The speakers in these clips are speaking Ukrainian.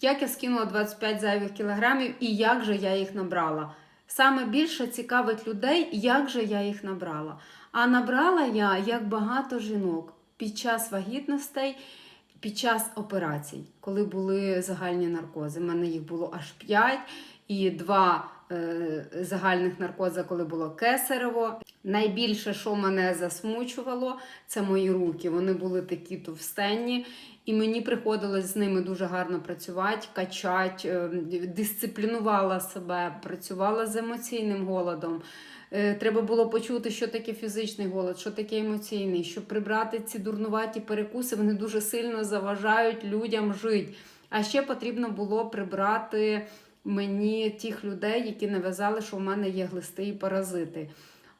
Як я скинула 25 зайвих кілограмів і як же я їх набрала? Саме більше цікавить людей, як же я їх набрала. А набрала я як багато жінок під час вагітностей, під час операцій, коли були загальні наркози. У мене їх було аж 5 і два е, загальних наркоза, коли було кесарево. Найбільше, що мене засмучувало, це мої руки. Вони були такі товстенні, і мені приходилось з ними дуже гарно працювати, качати, е, дисциплінувала себе, працювала з емоційним голодом. Е, Треба було почути, що таке фізичний голод, що таке емоційний, щоб прибрати ці дурнуваті перекуси, вони дуже сильно заважають людям жити. А ще потрібно було прибрати мені тих людей, які нав'язали, що в мене є глисти і паразити.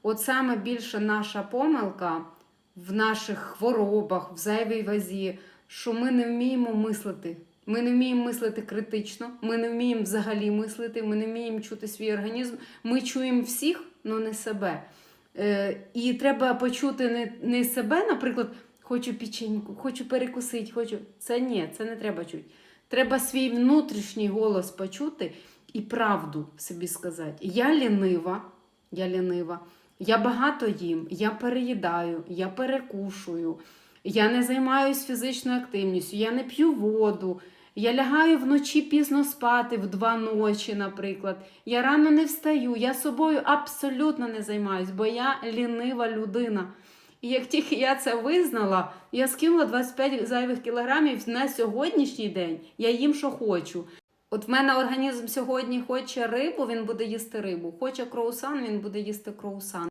От саме більше наша помилка в наших хворобах, в зайвій вазі, що ми не вміємо мислити. Ми не вміємо мислити критично, ми не вміємо взагалі мислити, ми не вміємо чути свій організм. Ми чуємо всіх, але не себе. Е, і треба почути не, не себе, наприклад, хочу печеньку, хочу перекусити, хочу. Це ні, це не треба чути. Треба свій внутрішній голос почути і правду собі сказати. Я лінива, я лінива, я багато їм, я переїдаю, я перекушую, я не займаюся фізичною активністю, я не п'ю воду. Я лягаю вночі пізно спати в два ночі, наприклад. Я рано не встаю, я собою абсолютно не займаюсь, бо я лінива людина. І як тільки я це визнала, я скинула 25 зайвих кілограмів на сьогоднішній день. Я їм що хочу. От в мене організм сьогодні хоче рибу, він буде їсти рибу. Хоче кроусан, він буде їсти кроусан.